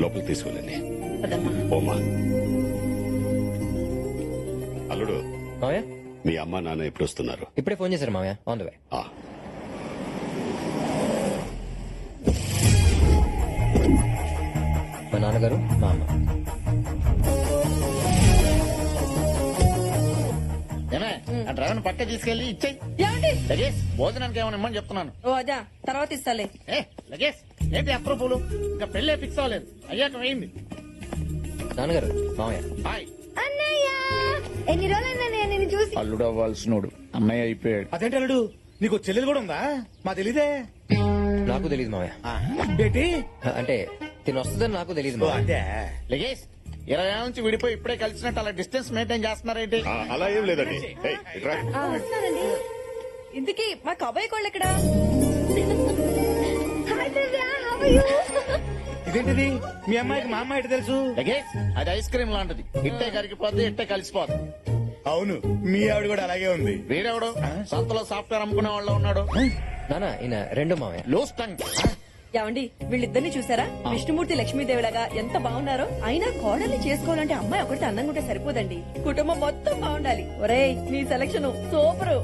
లోపలికి తీసుకెళ్ళండి. ఓమా అల్లుడు మావయ్య? మీ అమ్మ నాన్న ఎప్పుడు వస్తున్నారు? ఇప్పుడే ఫోన్ చేశారు మావయ్య. ఆన్ ద వే ఆ, మా నాన్నగారు మా అమ్మ. డ్రైవర్ పక్క తీసుకెళ్ళి ఇచ్చేయి. ఏమండి? లగేజ్ భోజనానికి ఏమైనా ఇమ్మని చెప్తున్నాను. ఓ అదా తర్వాత ఇస్తాలే. ఏ లగేజ్ ఏంటి అప్రూపులు? ఇంకా పెళ్ళే ఫిక్స్ అవ్వలేదు. అయ్యాక వేయింది. నాన్నగారు మావయ్య హాయ్. అన్నయ్య ఎన్ని రోజులైనా నేను నిన్ను చూసి? అల్లుడు అవ్వాల్సినోడు అన్నయ్య అయిపోయాడు. అదేంటి అల్లుడు? నీకు చెల్లెలు కూడా ఉందా? మా తెలీదే. నాకు తెలియదు మావయ్య ఏంటి? అంటే తిని వస్తుందని నాకు తెలియదు ఓ, మావయ్య అదే. లగేజ్ ఇరవై ఏళ్ళ నుంచి విడిపోయి ఇప్పుడే కలిసినట్టు అలా డిస్టెన్స్ మెయింటైన్ చేస్తున్నారేంటి? ఆ, అలా ఏం లేదండి. ఏయ్, ఇట్రా. వస్తున్నానండి ఇంతకీ మా కబాయి కోళ్ళు ఎక్కడా? Hi Divya how are you ఇదేంటిది? మీ అమ్మాయికి మా అమ్మాయి ఎటు తెలుసు? లగేజ్ అది ఐస్ క్రీమ్ లాంటిది. ఇట్టే కరిగిపోద్ది ఇట్టే కలిసిపోద్ది. అవును మీ ఆవిడ కూడా అలాగే ఉంది. వీడెవడు? సంతలో సాఫ్ట్వేర్ అమ్ముకునే వాళ్ళు ఉన్నాడు. నాన్న ఈయన రెండు మావయ్య. Loose tongue. ఏమండి వీళ్ళిద్దరిని చూసారా? విష్ణుమూర్తి లక్ష్మీదేవిలాగా ఎంత బాగున్నారో. అయినా కోడల్ని చేసుకోవాలంటే అమ్మాయి ఒకటి అందంగా ఉంటే సరిపోదండి. కుటుంబం మొత్తం బాగుండాలి. ఒరేయ్ నీ సెలక్షన్ సూపరు.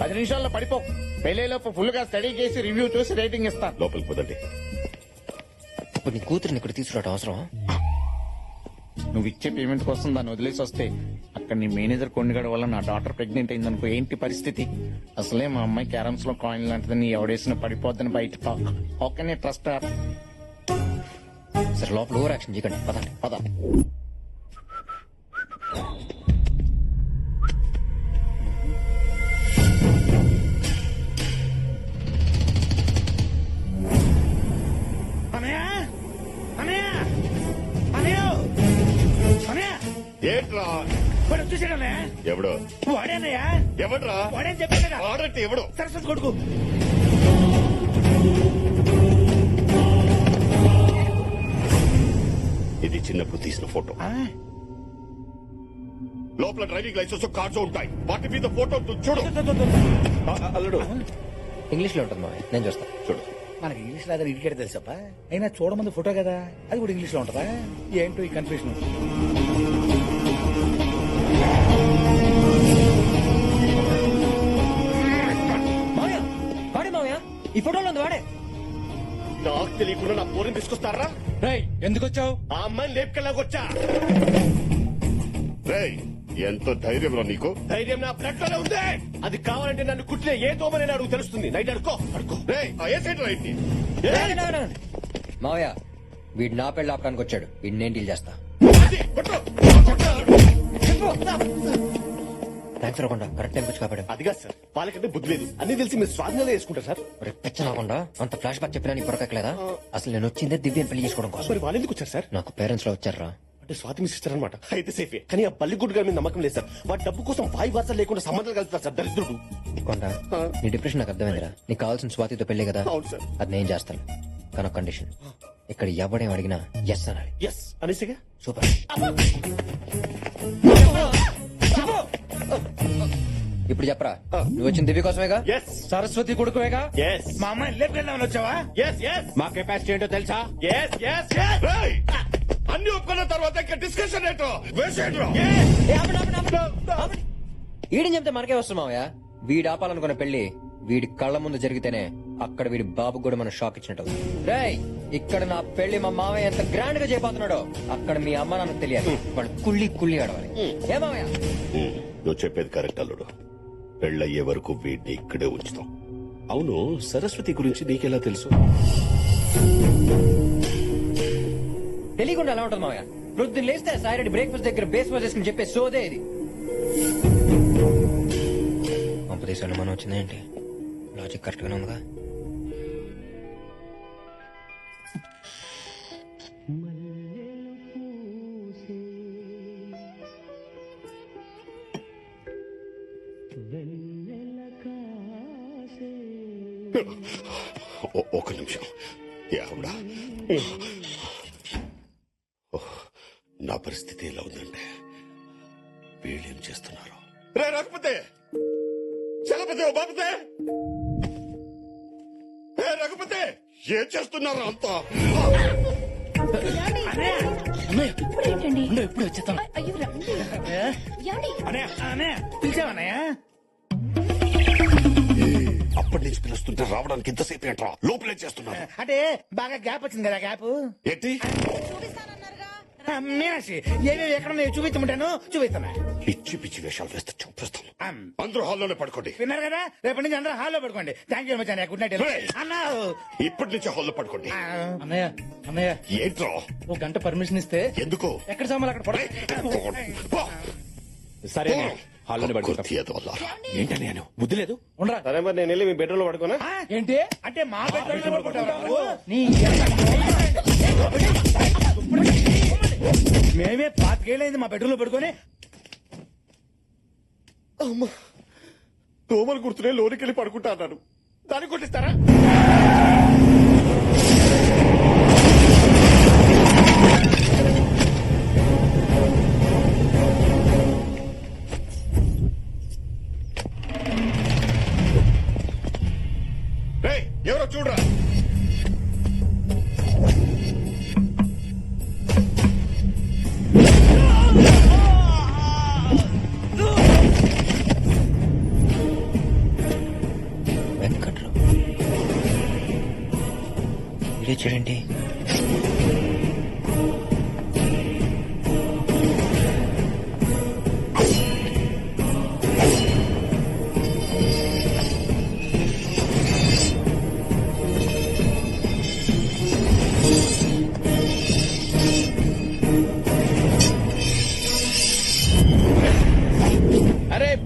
పది నిమిషాల్లో పడిపో. పెళ్ళిలోపు ఫుల్గా స్టడీ చేసి రివ్యూ చూసి రేటింగ్ ఇస్తాను. లోపలికి పోదండి. ఇప్పుడు నీ కూతురిని ఇక్కడ తీసుకురావడం అవసరం నువ్వు ఇచ్చే పేమెంట్ కోసం దాన్ని వదిలేసి వస్తే అక్కడ నీ మేనేజర్ కొండగడ వల్ల నా డాటర్ ప్రెగ్నెంట్ అయిందనుకో ఏంటి పరిస్థితి? అసలే మా అమ్మాయి క్యారమ్స్లో కాయిన్ లాంటిది నీ ఎవడేసిన పడిపోద్దని బయట టాక్ ఓకే ట్రస్ట్ సరే లోపల ఓవర్ యాక్షన్ చేయకండి. పదండి పద వాడు ఎవడు? వాడేనయ్య? ఎవడ్రా? వాడేం చెప్పాడు కదా. వాడంటే ఎవడు? సరస్వతి కొడుకు. ఇది చిన్నప్పుడు తీసిన ఫోటో. ఆ, లోపల డ్రైవింగ్ లైసెన్స్ కార్డ్స్ ఉంటాయి. వాటి మీద ఫోటో. చూడు. అల్లుడు. ఇంగ్లీష్లో ఉంటుంది మావయ్య. నేను చూస్తా. చూడు. మనకి ఇంగ్లీష్ లాగా ఇడికేట తెలుసప్పా? అయినా చూడమంది ఫోటో కదా. అది కూడా ఇంగ్లీష్లో ఉంటదా? ఏంటో ఈ కన్ఫ్యూషన్ నాకు తెలియకుండా నా పోరిని తీసుకొస్తారా? ఎందుకు వచ్చావు ఆ అమ్మాయిని లేపుకెళ్ళాకొచ్చా రేయ్ ఎంతో ధైర్యం రా నీకు? ధైర్యం నా బ్లడ్లోనే ఉంది. అది కావాలంటే నన్ను కుట్టిన ఏ దోమని నాకు తెలుస్తుంది. నైట్ అడుకో అడుకో రేయ్ ఆ ఏ సైడ్ రైట్ ఆగండి, ఆగండి, ఆగండి. మావయ్య వీడు నా పెళ్ళి ఆపడానికి వచ్చాడు. వీడిని నేను డీల్ చేస్తా. థ్యాంక్స్ రాకుండా కరెక్ట్ టైం వచ్చి కాపాడు అదిగా సార్ వాళ్ళకంటే బుద్ధి లేదు. అన్ని తెలిసి మీరు స్వాధీనంలో వేసుకుంటారు సార్. రాకుండా అంత ఫ్లాష్ బ్యాక్ చెప్పినా నీకు పొరకట్లేదా అసలు నేను వచ్చిందే దివ్యని పెళ్ళి చేసుకోవడం కోసం. మరి వాళ్ళు ఎందుకు వచ్చారు సార్? నాకు పేరెంట్స్లో వచ్చారా అంటే స్వాతి మీ సిస్టర్ అనమాట అయితే సేఫే. కానీ ఆ పల్లిగుడ్డు గారి మీద నమ్మకం లేదు సార్. వాటి డబ్బు కోసం వాయి వార్త లేకుండా సంబంధాలు కలుపుతారు సార్ దరిద్రుడు. కొండ నీ డిప్రెషన్ నాకు అర్థమైందిరా. నీకు కావాల్సిన స్వాతితో పెళ్ళి కదా? అవును సార్. అది నేను చేస్తాను. కానీ కండిషన్ ఇక్కడ ఎవడేం అడిగినా ఎస్ అనాలి. ఎస్ అనేసిగా? సూపర్ ఇప్పుడు చెప్పరా? నువ్వు వచ్చిన దివ్య కోసమేగా? ఎస్ సరస్వతి కొడుకువేగా? ఎస్ మా అమ్మాయిని లేపుకెళ్దామని వచ్చావా? ఎస్ ఎస్ మా కెపాసిటీ ఏంటో తెలుసా? ఎస్ ఎస్ అన్ని ఒప్పుకున్న తర్వాత ఇంకా డిస్కషన్ ఏంటో? వేసేయండి వీడిని చెప్తే మనకే వస్తుంది మావయ్య? వీడు ఆపాలనుకున్న పెళ్ళి వీడి కళ్ళ ముందు జరిగితేనే అక్కడ వీడి బాబు కూడా మనం షాక్ ఇచ్చినట్టు రేయ్! ఇక్కడ నా పెళ్ళి మా మావయ్య ఎంత గ్రాండ్గా చేయబోతున్నాడో అక్కడ మీ అమ్మ నాన్నకు తెలియాలి. వాళ్ళు కుళ్ళి కుళ్ళి ఆడవాలి. ఏ మావయ్య? నువ్వు చెప్పేది కరెక్ట్ అల్లుడు. పెళ్ళయ్యే వరకు వీడిని ఇక్కడే ఉంచుతాం. అవును సరస్వతి గురించి నీకెలా తెలుసు? తెలియకుండా ఎలా ఉంటుంది మావయ్య? ప్రొద్దున లేస్తే సాయిరెడ్డి బ్రేక్ఫాస్ట్ దగ్గర బేస్ వాజ్ చేసుకుని చెప్పే సోదే ఇది. పంపదేశాలు మనం వచ్చింది ఏంటి? లాజిక్ కరెక్ట్ గానే ఉందిగా ఒక నిమిషం. యావుడా ఓహ్, నా పరిస్థితి ఎలా ఉందంటే వీళ్ళేం చేస్తున్నారు? రే రఘుపతి! చలపతి బాపతే! ఏ రఘుపతి! ఏం చేస్తున్నారు అంతా? ఇప్పుడు వచ్చేస్తాను అయ్యో పిలిచావన్నయ్య అప్పటి నుంచి పిలుస్తుంటే రావడానికి ఇంతసేపు ఏంట్రా? లోపలే చేస్తున్నారు అంటే బాగా గ్యాప్ వచ్చింది కదా గ్యాప్? ఏంటి? మీనాక్షి ఏమేమి ఎక్కడ ఉన్నాయో చూపించమంటాను? చూపిస్తాను. పిచ్చి పిచ్చి వేషాలు వేస్తే చూపిస్తాను. అందరూ హాల్లోనే పడుకోండి. విన్నారు కదా? రేపటి నుంచి అందరూ హాల్లో పడుకోండి. థ్యాంక్ యూ మచ్ అన్నయ్య. Good night. అన్నా! ఇప్పటి నుంచి హాల్లో పడుకోండి. అన్నయ్య అన్నయ్య. ఏంట్రా? ఒక గంట పర్మిషన్ ఇస్తే ఎందుకు? ఎక్కడ సామాన్లు అక్కడ పడ సరే హాల్లోనే పడుకుంటాం. ఏంటని నేను బుద్ధి లేదు. ఉండరా? సరే మరి నేను వెళ్ళి మీ బెడ్రూమ్లో పడుకోనా? ఏంటి? అంటే మా బెడ్రూమ్లో పడుకుంటావా? నువ్వు? నీ మేమే పాతికేళ్ళైంది మా బెడ్రూమ్లో పడుకొని. దోమలు గుర్తునే లోనికి వెళ్ళి పడుకుంటా అన్నాడు దాన్ని కొట్టిస్తారా?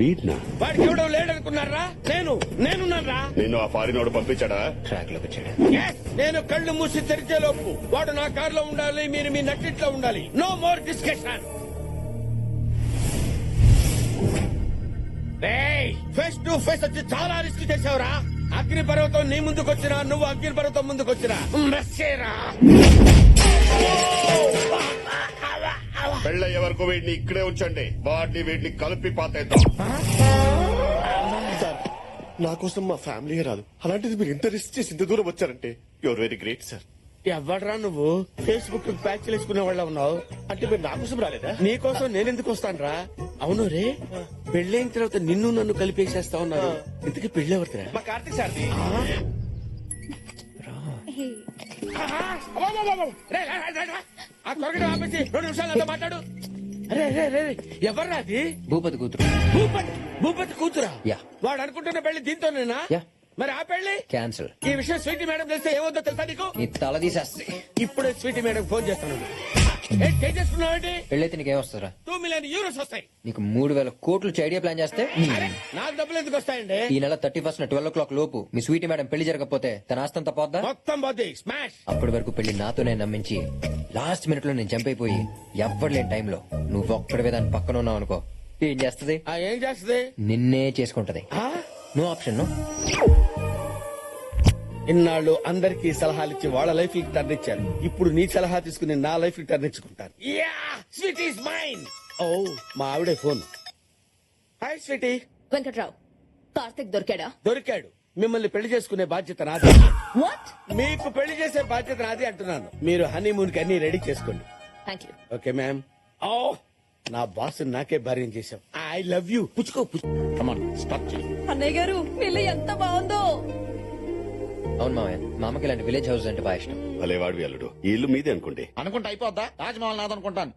వీడ్నా? వాడికి ఎవడో లేడనుకున్నారా? నేను నేనున్నారా నిన్ను ఆ ఫారినోడు పంపించాడా? ట్రాక్లోకి వచ్చాడు. Yes! నేను కళ్ళు మూసి తెరిచే లోపు వాడు నా కారులో ఉండాలి మీరు మీ నట్టింట్లో ఉండాలి. No more discussion face to face వచ్చి చాలా రిస్క్ చేసావురా అగ్ని పర్వతం నీ ముందుకు వచ్చినా నువ్వు అగ్ని పర్వతం ముందుకు వచ్చినా. మెస్సేరా పెళ్ళయ్యే వరకు వీడిని ఇక్కడే ఉంచండి వాడిని వీడిని కలిపి పాతేద్దాం సార్ నా కోసం మా ఫ్యామిలీ రాదు అలాంటిది మీరు ఇంత రిస్క్ చేసి ఇంత దూరం వచ్చారంటే యువర్ వెరీ గ్రేట్ సార్ ఎవడ్రా నువ్వు ఫేస్బుక్ ప్యాచ్ వేసుకునే వాళ్ళ ఉన్నావు అంటే మీరు నా కోసం రాలేదా నీ కోసం నేనెందుకు వస్తానురా అవును రే పెళ్ళైన తర్వాత నిన్ను నన్ను కలిపేసేస్తా ఉన్నారు ఇంతకీ పెళ్ళెవరిరా మా కార్తీక్ సార్ది ఆ త్వరగా ఆపేసి రెండు నిమిషాలు అంతా మాట్లాడు. అరే అరే అరే ఎవర్రా అది? భూపతి కూతురు. భూపతి భూపతి కూతురా? యా. వాడు అనుకుంటున్న పెళ్ళి దీంతోనేనా? యా. మరి ఆ పెళ్ళి? క్యాన్సిల్ ఈ విషయం స్వీటీ మేడం తెలిస్తే ఏమవుతుందో తెలుసా నీకు? నీ తల తీసేస్తే. ఇప్పుడే స్వీటీ మేడం ఫోన్ చేస్తున్నాడు పెళ్ళైతే నీకేం వస్తుందిరా టూ మిలియన్ యూరోస్ వస్తాయి. నీకు మూడు వేల కోట్లు ఐడియా ప్లాన్ చేస్తే? నాకు డబ్బులు ఎందుకు వస్తాయండి? ఈ నెల thirty first twelve o'clock లోపు మీ స్వీటీ మేడం పెళ్ళి జరగకపోతే తన ఆస్తంతా పోద్దా? మొత్తం పోతే స్మాష్ అప్పటి వరకు పెళ్ళి నాతోనే నమ్మించి లాస్ట్ మినిట్లో నేను చంపైపోయి ఎవ్వరు లేని టైంలో నువ్వు ఒక్కడివే దాని పక్కన ఉన్నావు అనుకో. ఏం చేస్తది? ఏం చేస్తుంది? నిన్నే చేసుకుంటది? నో ఆప్షన్ నో ఇన్నాళ్ళు అందరికీ సలహాలు ఇచ్చి వాళ్ళ లైఫ్కి టర్న్ ఇచ్చారు. ఇప్పుడు నీ సలహా తీసుకుని నా లైఫ్కి టర్న్ ఇచ్చుకుంటాను స్వీట్ ఈస్ మైన్ ఓ మా ఆవిడే phone. Hi sweetie. Venkatrao Karthik దొరికాడా? దొరికాడు. మిమ్మల్ని పెళ్ళి చేసుకునే బాధ్యత నాది. వాట్ మీకు పెళ్ళి చేసే బాధ్యత నాది అంటున్నాను. మీరు హనీమూన్కి అన్ని రెడీ చేసుకోండి. థ్యాంక్ యూ ఓకే మ్యామ్ ఓ నా బాస్ నాకే భార్యం చేశాం ఐ లవ్ యూ పుచ్చుకో పుచ్చుకో. కమాన్ స్టార్ట్ చేయి అన్నయ్య గారు పిల్ల ఎంత బాగుందో. అవును మామయ్య. మా అమ్మకి ఇలాంటి విలేజ్ హౌస్ అంటే బాగా ఇష్టం. భలే వాడివి అల్లుడు. ఈ ఇల్లు మీదే అనుకోండి. అనుకుంటే అయిపోద్దా? తాజ్మహల్ నాదనుకుంటాను.